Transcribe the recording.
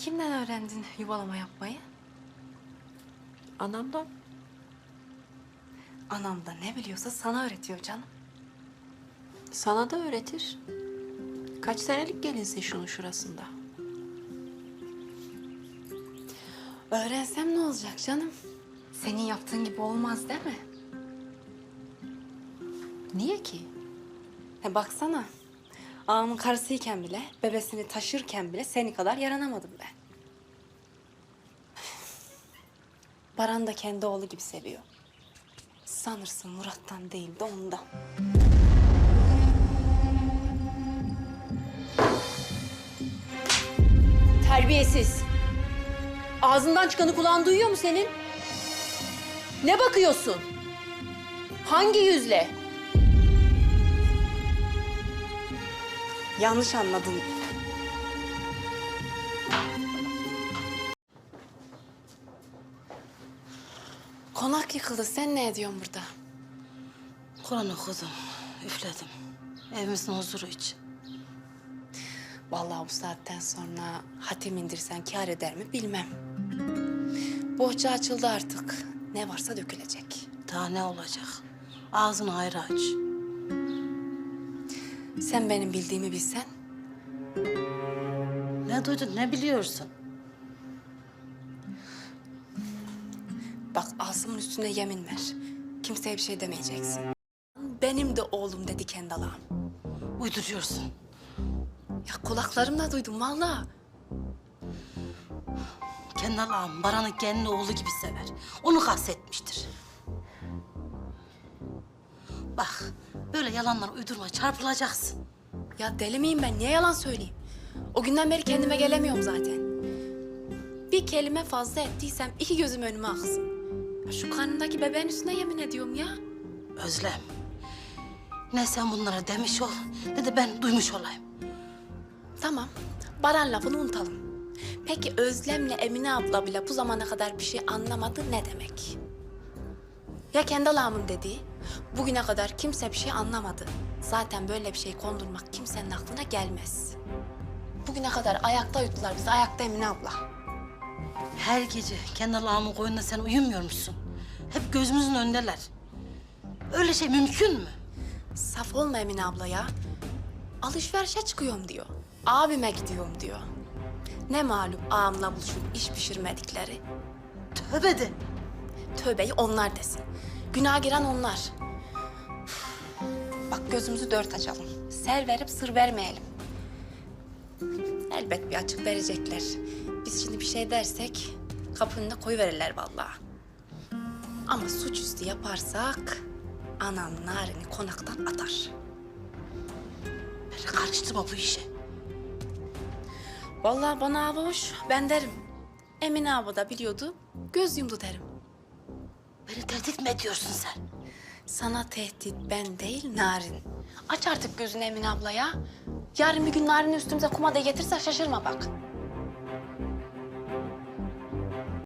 Kimden öğrendin yuvalama yapmayı? Anamdan. Anam da ne biliyorsa sana öğretiyor canım. Sana da öğretir. Kaç senelik gelinsin şunun şurasında. Öğrensem ne olacak canım? Senin yaptığın gibi olmaz değil mi? Niye ki? He baksana. Ağamın karısıyken bile, bebesini taşırken bile seni kadar yaranamadım ben. Baran da kendi oğlu gibi seviyor. Sanırsın Murat'tan değil de ondan. Terbiyesiz. Ağzından çıkanı kulağın duyuyor mu senin? Ne bakıyorsun? Hangi yüzle? Yanlış anladın. Konak yıkıldı. Sen ne ediyorsun burada? Kur'an okudum, üfledim. Evimizin huzuru için. Vallahi bu saatten sonra hatim indirsen kâr eder mi bilmem. Bohça açıldı artık. Ne varsa dökülecek. Daha ne olacak? Ağzını ayrı aç. Sen benim bildiğimi bilsen Ne duydun, ne biliyorsun? bak Asım'ın üstüne yemin ver. Kimseye bir şey demeyeceksin. Benim de oğlum dedi kendi Allah'ım. Uyduruyorsun. Ya kulaklarımla duydum vallahi. Kendi Allah'ım Baran'ı kendi oğlu gibi sever. Onu kastetmiştir. Bak, böyle yalanlar uydurma, çarpılacaksın. Ya deli miyim ben? Niye yalan söyleyeyim? O günden beri kendime gelemiyorum zaten. Bir kelime fazla ettiysem iki gözüm önüme aksın. Ya şu karnındaki bebeğin üstüne yemin ediyorum ya. Özlem, ne sen bunlara demiş ol, ne de ben duymuş olayım. Tamam, Baran lafını unutalım. Peki Özlem'le Emine abla bile bu zamana kadar bir şey anlamadı ne demek? Ya kendi Allah'ımın dediği, bugüne kadar kimse bir şey anlamadı. Zaten böyle bir şey kondurmak kimsenin aklına gelmez. Bugüne kadar ayakta uyuttular bizi, ayakta Emine abla. Her gece kendi Allah'ımın koyununa sen uyumuyor musun? Hep gözümüzün önündeler. Öyle şey mümkün mü? Saf olma Emine abla ya. Alışverişe çıkıyorum diyor. Abime gidiyorum diyor. Ne malum ağamla buluşup iş pişirmedikleri. Tövbe de. Tövbeyi onlar desin. Günah giren onlar. Bak gözümüzü dört açalım. Ser verip sır vermeyelim. Elbet bir açık verecekler. Biz şimdi bir şey dersek kapının önüne koyuverirler vallahi. Ama suçüstü yaparsak anam narini konaktan atar. Beni karıştırma bu işe. Vallahi bana hava hoş. Ben derim. Emine abla da biliyordu. Göz yumdu derim. Beni tehdit mi ediyorsun sen? Sana tehdit ben değil Narin. Aç artık gözünü Emine abla ya. Yarın bir gün Narin'i üstümüze kumada getirse şaşırma bak.